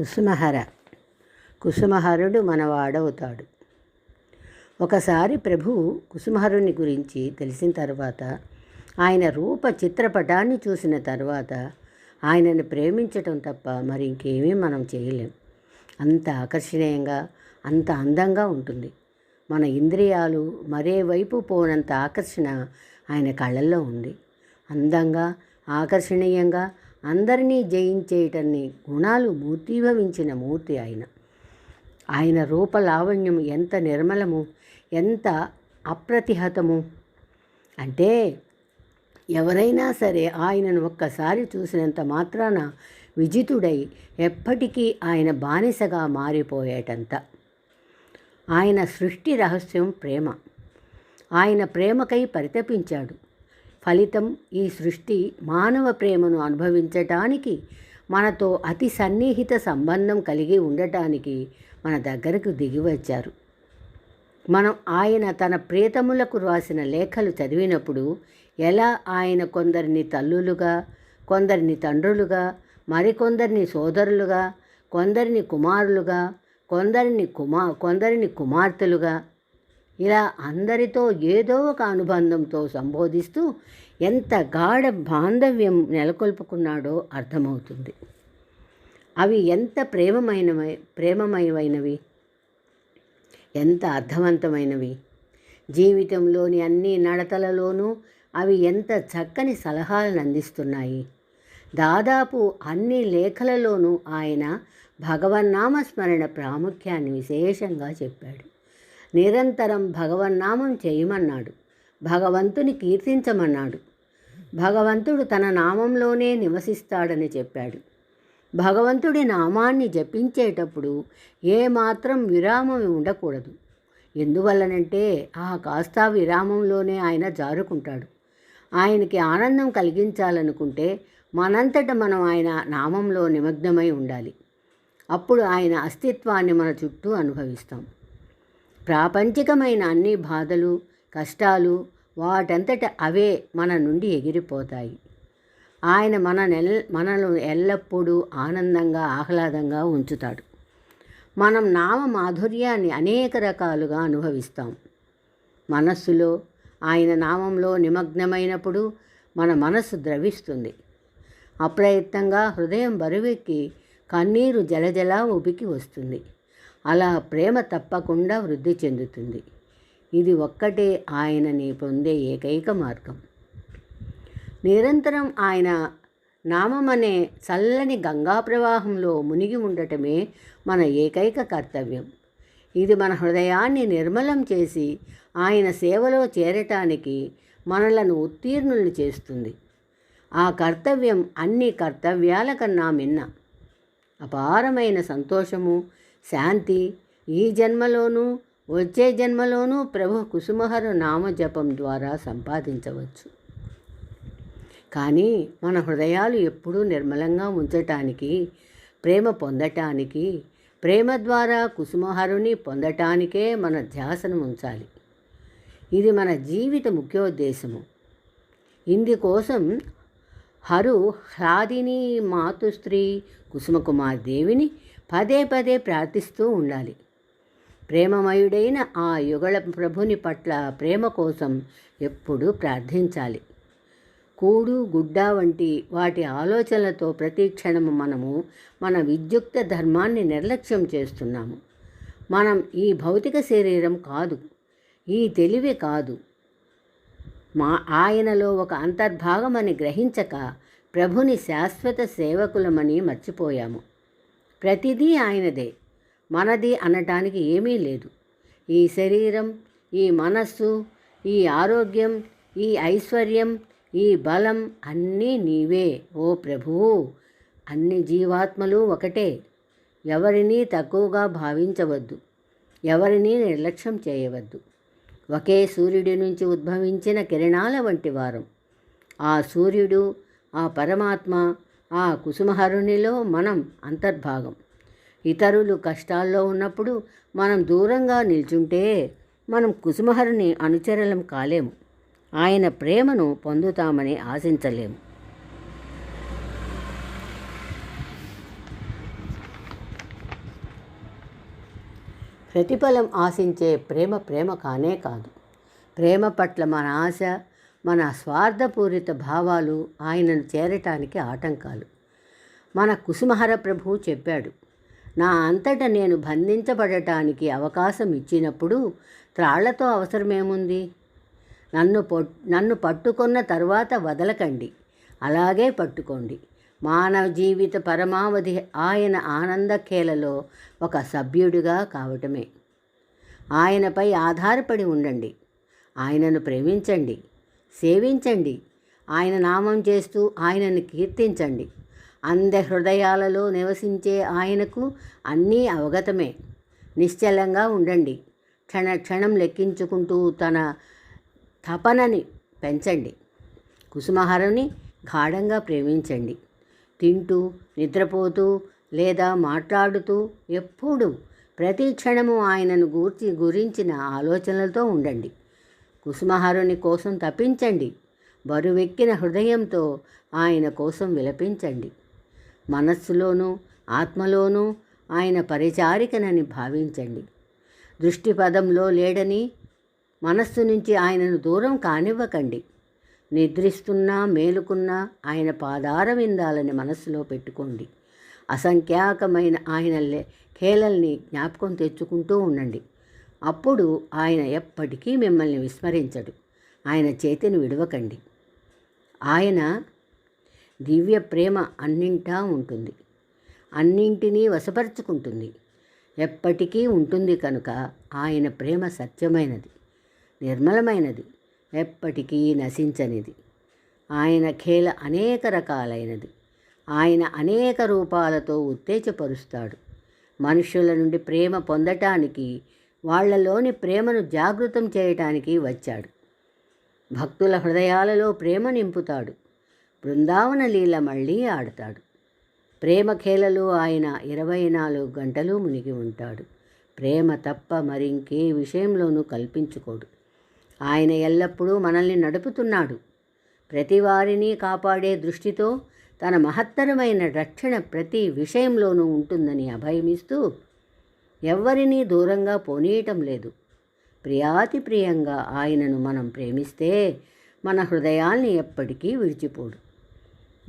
కుసుమహర. కుసుమహరుడు మనవాడవుతాడు. ఒకసారి ప్రభువు కుసుమహరుని గురించి తెలిసిన తర్వాత ఆయన రూప చిత్రపటాన్ని చూసిన తర్వాత ఆయనను ప్రేమించటం తప్ప మరి ఇంకేమీ మనం చేయలేం. అంత ఆకర్షణీయంగా అంత అందంగా ఉంటుంది. మన ఇంద్రియాలు మరే వైపు పోనంత ఆకర్షణ ఆయన కళ్ళల్లో ఉంది. అందంగా ఆకర్షణీయంగా అందరినీ జయించేయటన్ని గుణాలు మూర్తీభవించిన మూర్తి ఆయన. ఆయన రూపలావణ్యం ఎంత నిర్మలము ఎంత అప్రతిహతము! అంటే ఎవరైనా సరే ఆయనను ఒక్కసారి చూసినంత మాత్రాన విజితుడై ఎప్పటికీ ఆయన బానిసగా మారిపోయేటంత. ఆయన సృష్టి రహస్యం ప్రేమ. ఆయన ప్రేమకై పరితపించాడు. ఫలితం ఈ సృష్టి మానవ ప్రేమను అనుభవించటానికి మనతో అతి సన్నిహిత సంబంధం కలిగి ఉండటానికి మన దగ్గరకు దిగివచ్చారు మనం ఆయన తన ప్రియతములకు రాసిన లేఖలు చదివినప్పుడు ఎలా ఆయన కొందరిని తల్లులుగా కొందరిని తండ్రులుగా మరికొందరిని సోదరులుగా కొందరిని కుమారులుగా కొందరిని కుమా కొందరిని కుమార్తెలుగా ఇలా అందరితో ఏదో ఒక అనుబంధంతో సంబోధిస్తూ ఎంత గాఢ బాంధవ్యం నెలకొల్పుకున్నాడో అర్థమవుతుంది. అవి ఎంత ప్రేమమైనవి ప్రేమమయమైనవి ఎంత అర్థవంతమైనవి. జీవితంలోని అన్ని నడతలలోనూ అవి ఎంత చక్కని సలహాలను అందిస్తున్నాయి. దాదాపు అన్ని లేఖలలోనూ ఆయన భగవన్నామస్మరణ ప్రాముఖ్యాన్ని విశేషంగా చెప్పాడు. నిరంతరం భగవన్నామం చేయమన్నాడు. భగవంతుని కీర్తించమన్నాడు. భగవంతుడు తన నామంలోనే నివసిస్తాడని చెప్పాడు. భగవంతుడి నామాన్ని జపించేటప్పుడు ఏమాత్రం విరామం ఉండకూడదు. ఎందువల్లనంటే ఆ కాస్త విరామంలోనే ఆయన జారుకుంటాడు. ఆయనకి ఆనందం కలిగించాలనుకుంటే మనంతట మనం ఆయన నామంలో నిమగ్నమై ఉండాలి. అప్పుడు ఆయన అస్తిత్వాన్ని మన చుట్టూ అనుభవిస్తాం. ప్రాపంచికమైన అన్ని బాధలు కష్టాలు వాటంతట అవే మన నుండి ఎగిరిపోతాయి. ఆయన మన నెల్ మనను ఎల్లప్పుడూ ఆనందంగా ఆహ్లాదంగా ఉంచుతాడు. మనం నామ మాధుర్యాన్ని అనేక రకాలుగా అనుభవిస్తాం. మనస్సులో ఆయన నామంలో నిమగ్నమైనప్పుడు మన మనస్సు ద్రవిస్తుంది. అప్రయత్నంగా హృదయం బరువెక్కి కన్నీరు జలజలా ఉబికి వస్తుంది. అలా ప్రేమ తప్పకుండా వృద్ధి చెందుతుంది. ఇది ఒక్కటే ఆయనని పొందే ఏకైక మార్గం. నిరంతరం ఆయన నామమనే చల్లని గంగా ప్రవాహంలో మునిగి ఉండటమే మన ఏకైక కర్తవ్యం. ఇది మన హృదయాన్ని నిర్మలం చేసి ఆయన సేవలో చేరటానికి మనలను ఉత్తీర్ణులు చేస్తుంది. ఆ కర్తవ్యం అన్ని కర్తవ్యాల కన్నా మిన్న. అపారమైన సంతోషము శాంతి. ఈ జన్మలోనూ వచ్చే జన్మలోనూ ప్రభు కుసుమహర నామజపం ద్వారా సంపాదించవచ్చు. కానీ మన హృదయాలు ఎప్పుడూ నిర్మలంగా ఉంచటానికి ప్రేమ పొందటానికి ప్రేమ ద్వారా కుసుమహరుని పొందటానికే మన ధ్యాసను ఉంచాలి. ఇది మన జీవిత ముఖ్యోద్దేశము. ఇందుకోసం హరు హ్లాదిని మాతుస్త్రీ కుసుమకుమార్ దేవిని పదే పదే ప్రార్థిస్తూ ఉండాలి. ప్రేమమయుడైన ఆ యుగళ ప్రభుని పట్ల ప్రేమ కోసం ఎప్పుడూ ప్రార్థించాలి. కూడు గుడ్డ వంటి వాటి ఆలోచనలతో ప్రతి క్షణము మనము మన విద్యుక్త ధర్మాన్ని నిర్లక్ష్యం చేస్తున్నాము. మనం ఈ భౌతిక శరీరం కాదు ఈ తెలివి కాదు. మా ఆయనలో ఒక అంతర్భాగమని గ్రహించక ప్రభుని శాశ్వత సేవకులమని మర్చిపోయాము. ప్రతిదీ ఆయనదే. మనది అనటానికి ఏమీ లేదు. ఈ శరీరం ఈ మనస్సు ఈ ఆరోగ్యం ఈ ఐశ్వర్యం ఈ బలం అన్నీ నీవే ఓ ప్రభువు అన్ని జీవాత్మలు ఒకటే. ఎవరినీ తక్కువగా భావించవద్దు. ఎవరినీ నిర్లక్ష్యం చేయవద్దు. ఒకే సూర్యుడి నుంచి ఉద్భవించిన కిరణాల వంటి వారం. ఆ సూర్యుడు ఆ పరమాత్మ ఆ కుసుమహరునిలో మనం అంతర్భాగం. ఇతరులు కష్టాల్లో ఉన్నప్పుడు మనం దూరంగా నిల్చుంటే మనం కుసుమహరుని అనుచరులం కాలేము. ఆయన ప్రేమను పొందుతామని ఆశించలేము. ప్రతిఫలం ఆశించే ప్రేమ ప్రేమ కానే కాదు. ప్రేమ పట్ల మన ఆశ మన స్వార్థపూరిత భావాలు ఆయనను చేరటానికి ఆటంకాలు. మన కుసుమహర ప్రభువు చెప్పాడు నా అంతట నేను బంధించబడటానికి అవకాశం ఇచ్చినప్పుడు త్రాళ్ళతో అవసరమేముంది? నన్ను పొట్ నన్ను పట్టుకున్న తర్వాత వదలకండి అలాగే పట్టుకోండి. మానవ జీవిత పరమావధి ఆయన ఆనందఖేలలో ఒక సభ్యుడిగా కావటమే. ఆయనపై ఆధారపడి ఉండండి ఆయనను ప్రేమించండి. సేవించండి. ఆయన నామం చేస్తూ ఆయనను కీర్తించండి. అంధ హృదయాలలో నివసించే ఆయనకు అన్నీ అవగతమే. నిశ్చలంగా ఉండండి. క్షణ క్షణం లెక్కించుకుంటూ తన తపనని పెంచండి. కుసుమహారుని గాఢంగా ప్రేమించండి. తింటూ నిద్రపోతూ లేదా మాట్లాడుతూ ఎప్పుడు ప్రతి క్షణము ఆయనను గూర్చి గురించిన ఆలోచనలతో ఉండండి. కుసుమహారుని కోసం తప్పించండి బరువెక్కిన హృదయంతో ఆయన కోసం విలపించండి. మనస్సులోనూ ఆత్మలోనూ ఆయన పరిచారికనని భావించండి. దృష్టి పదంలో లేడని మనస్సు నుంచి ఆయనను దూరం కానివ్వకండి. నిద్రిస్తున్నా మేలుకున్నా ఆయన పాదార విందాలని మనస్సులో పెట్టుకోండి. అసంఖ్యాకమైన ఆయన ఖేలల్ని జ్ఞాపకం తెచ్చుకుంటూ ఉండండి. అప్పుడు ఆయన ఎప్పటికీ మిమ్మల్ని విస్మరించడు. ఆయన చేతిని విడవకండి. ఆయన దివ్య ప్రేమ అన్నింటా ఉంటుంది. అన్నింటినీ వశపరుచుకుంటుంది. ఎప్పటికీ ఉంటుంది కనుక ఆయన ప్రేమ సత్యమైనది నిర్మలమైనది ఎప్పటికీ నశించనిది. ఆయన ఖేల అనేక రకాలైనది. ఆయన అనేక రూపాలతో ఉత్తేజపరుస్తాడు. మనుషుల నుండి ప్రేమ పొందటానికి వాళ్ళలోని ప్రేమను జాగృతం చేయటానికి వచ్చాడు. భక్తుల హృదయాలలో ప్రేమ నింపుతాడు. బృందావన లీల మళ్ళీ ఆడతాడు. ప్రేమ ఖేలలో ఆయన ఇరవై నాలుగు గంటలు మునిగి ఉంటాడు. ప్రేమ తప్ప మరింకే విషయంలోనూ కల్పించుకోడు. ఆయన ఎల్లప్పుడూ మనల్ని నడుపుతున్నాడు. ప్రతి వారిని కాపాడే దృష్టితో తన మహత్తరమైన రక్షణ ప్రతి విషయంలోనూ ఉంటుందని అభయమిస్తూ ఎవ్వరినీ దూరంగా పోనీయటం లేదు. ప్రియాతి ప్రియంగా ఆయనను మనం ప్రేమిస్తే మన హృదయాల్ని ఎప్పటికీ విడిచిపోడు.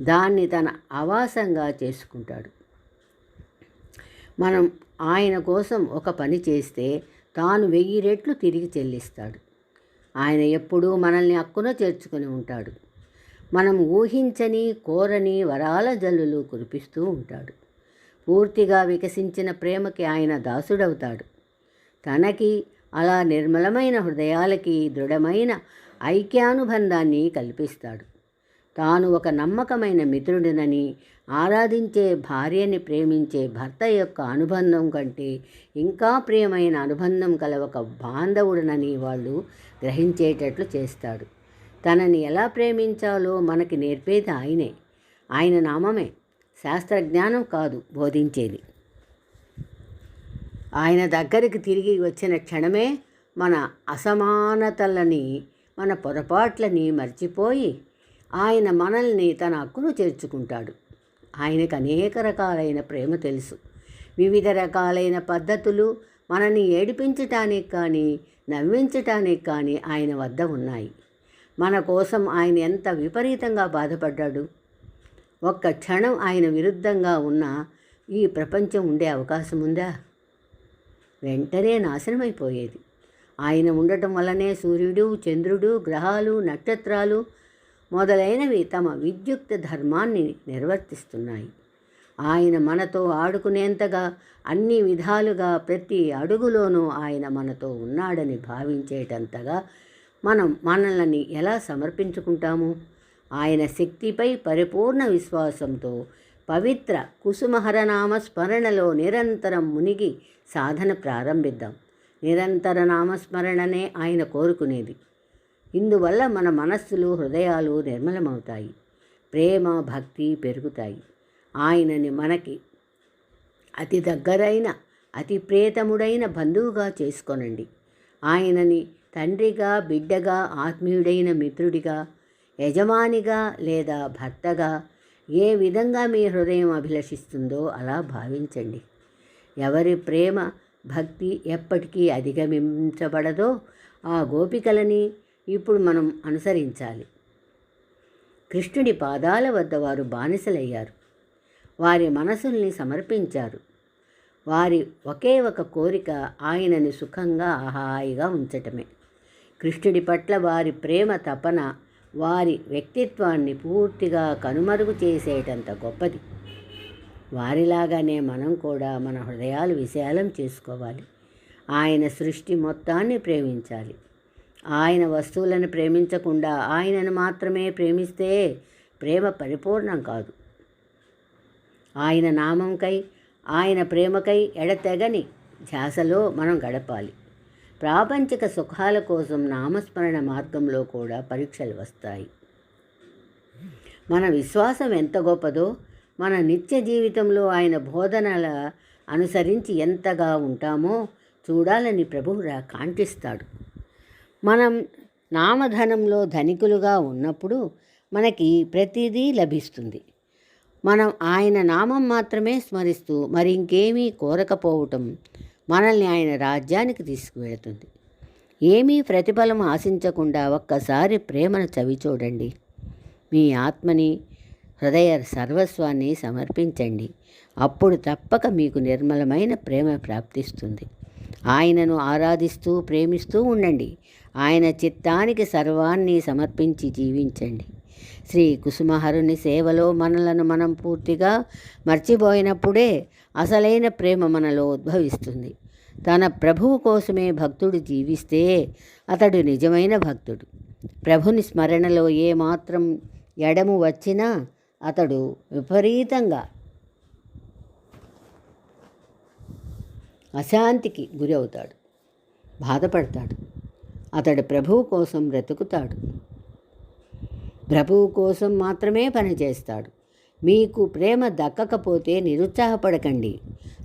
దాన్ని తన ఆవాసంగా చేసుకుంటాడు. మనం ఆయన కోసం ఒక పని చేస్తే తాను వెయ్యి రెట్లు తిరిగి చెల్లిస్తాడు. ఆయన ఎప్పుడూ మనల్ని అక్కున చేర్చుకొని ఉంటాడు. మనం ఊహించని కోరని వరాల జల్లులు కురిపిస్తూ ఉంటాడు. పూర్తిగా వికసించిన ప్రేమకి ఆయన దాసుడవుతాడు. తనకి అలా నిర్మలమైన హృదయాలకి దృఢమైన ఐక్యానుబంధాన్ని కల్పిస్తాడు. తాను ఒక నమ్మకమైన మిత్రుడినని ఆరాధించే భార్యని ప్రేమించే భర్త యొక్క అనుబంధం కంటే ఇంకా ప్రియమైన అనుబంధం కల ఒక బాంధవుడనని వాళ్ళు గ్రహించేటట్లు చేస్తాడు. తనని ఎలా ప్రేమించాలో మనకి నేర్పేది ఆయనే. ఆయన నామమే. శాస్త్రజ్ఞానం కాదు బోధించేది. ఆయన దగ్గరికి తిరిగి వచ్చిన క్షణమే మన అసమానతలని మన పొరపాట్లని మర్చిపోయి ఆయన మనల్ని తన హక్కును చేర్చుకుంటాడు. ఆయనకు అనేక రకాలైన ప్రేమ తెలుసు. వివిధ రకాలైన పద్ధతులు మనని ఏడిపించటానికి కానీ నవ్వించటానికి కానీ ఆయన వద్ద ఉన్నాయి. మన కోసం ఆయన ఎంత విపరీతంగా బాధపడ్డాడు! ఒక్క క్షణం ఆయన విరుద్ధంగా ఉన్న ఈ ప్రపంచం ఉండే అవకాశం ఉందా? వెంటనే నాశనమైపోయేది. ఆయన ఉండటం వల్లనే సూర్యుడు చంద్రుడు గ్రహాలు నక్షత్రాలు మొదలైనవి తమ విద్యుక్త ధర్మాన్ని నిర్వర్తిస్తున్నాయి. ఆయన మనతో ఆడుకునేంతగా అన్ని విధాలుగా ప్రతి అడుగులోనూ ఆయన మనతో ఉన్నాడని భావించేటంతగా మనం మనల్ని ఎలా సమర్పించుకుంటాము? ఆయన శక్తిపై పరిపూర్ణ విశ్వాసంతో పవిత్ర కుసుమహరనామ స్మరణలో నిరంతరం మునిగి సాధన ప్రారంభిద్దాం. నిరంతర నామస్మరణనే ఆయన కోరుకునేది. ఇందువల్ల మన మనస్సులు హృదయాలు నిర్మలమవుతాయి. ప్రేమ భక్తి పెరుగుతాయి. ఆయనని మనకి అతి దగ్గరైన అతి ప్రేతముడైన బంధువుగా చేసుకొనండి. ఆయనని తండ్రిగా బిడ్డగా ఆత్మీయుడైన మిత్రుడిగా యజమానిగా లేదా భర్తగా ఏ విధంగా మీ హృదయం అభిలషిస్తుందో అలా భావించండి. ఎవరి ప్రేమ భక్తి ఎప్పటికీ అధిగమించబడదో ఆ గోపికలని ఇప్పుడు మనం అనుసరించాలి. కృష్ణుడి పాదాల వద్ద వారు బానిసలయ్యారు. వారి మనసుల్ని సమర్పించారు. వారి ఒకే ఒక కోరిక ఆయనని సుఖంగా హాయిగా ఉంచటమే. కృష్ణుడి పట్ల వారి ప్రేమ తపన వారి వ్యక్తిత్వాన్ని పూర్తిగా కనుమరుగు చేసేటంత గొప్పది. వారిలాగానే మనం కూడా మన హృదయాలు విశాలం చేసుకోవాలి. ఆయన సృష్టి మొత్తాన్ని ప్రేమించాలి. ఆయన వస్తువులను ప్రేమించకుండా ఆయనను మాత్రమే ప్రేమిస్తే ప్రేమ పరిపూర్ణం కాదు. ఆయన నామంకై ఆయన ప్రేమకై ఎడతెగని ధ్యాసలో మనం గడపాలి. ప్రాపంచిక సుఖాల కోసం నామస్మరణ మార్గంలో కూడా పరీక్షలు వస్తాయి. మన విశ్వాసం ఎంత గొప్పదో మన నిత్య జీవితంలో ఆయన బోధనల అనుసరించి ఎంతగా ఉంటామో చూడాలని ప్రభువు కాంక్షిస్తాడు మనం నామధనంలో ధనికులుగా ఉన్నప్పుడు మనకి ప్రతిదీ లభిస్తుంది. మనం ఆయన నామం మాత్రమే స్మరిస్తూ మరి ఇంకేమీ కోరకపోవటం మనల్ని ఆయన రాజ్యానికి తీసుకువెళుతుంది. ఏమీ ప్రతిఫలం ఆశించకుండా ఒక్కసారి ప్రేమను చవి చూడండి. మీ ఆత్మని హృదయ సర్వస్వాన్ని సమర్పించండి. అప్పుడు తప్పక మీకు నిర్మలమైన ప్రేమ ప్రాప్తిస్తుంది. ఆయనను ఆరాధిస్తూ ప్రేమిస్తూ ఉండండి. ఆయన చిత్తానికి సర్వాన్ని సమర్పించి జీవించండి. శ్రీ కుసుమహరుని సేవలో మనలను మనం పూర్తిగా మర్చిపోయినప్పుడే అసలైన ప్రేమ మనలో ఉద్భవిస్తుంది. తన ప్రభువు కోసమే భక్తుడు జీవిస్తే అతడు నిజమైన భక్తుడు. ప్రభుని స్మరణలో ఏమాత్రం ఎడము వచ్చినా అతడు విపరీతంగా అశాంతికి గురి అవుతాడు బాధపడతాడు. అతడు ప్రభువు కోసం బ్రతుకుతాడు. ప్రభువు కోసం మాత్రమే పనిచేస్తాడు. మీకు ప్రేమ దక్కకపోతే నిరుత్సాహపడకండి.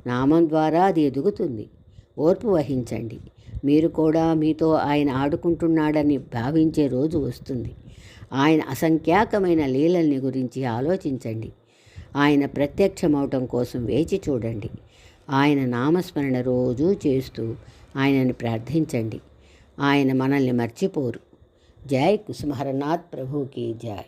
నామం ద్వారా అది ఎదుగుతుంది. ఓర్పు వహించండి. మీరు కూడా మీతో ఆయన ఆడుకుంటున్నాడని భావించే రోజు వస్తుంది. ఆయన అసంఖ్యాకమైన లీలల్ని గురించి ఆలోచించండి. ఆయన ప్రత్యక్షమవటం కోసం వేచి చూడండి. ఆయన నామస్మరణ రోజూ చేస్తూ ఆయనని ప్రార్థించండి. ఆయన మనల్ని మర్చిపోరు. जय कुसुमहरनाथ प्रभु की जय।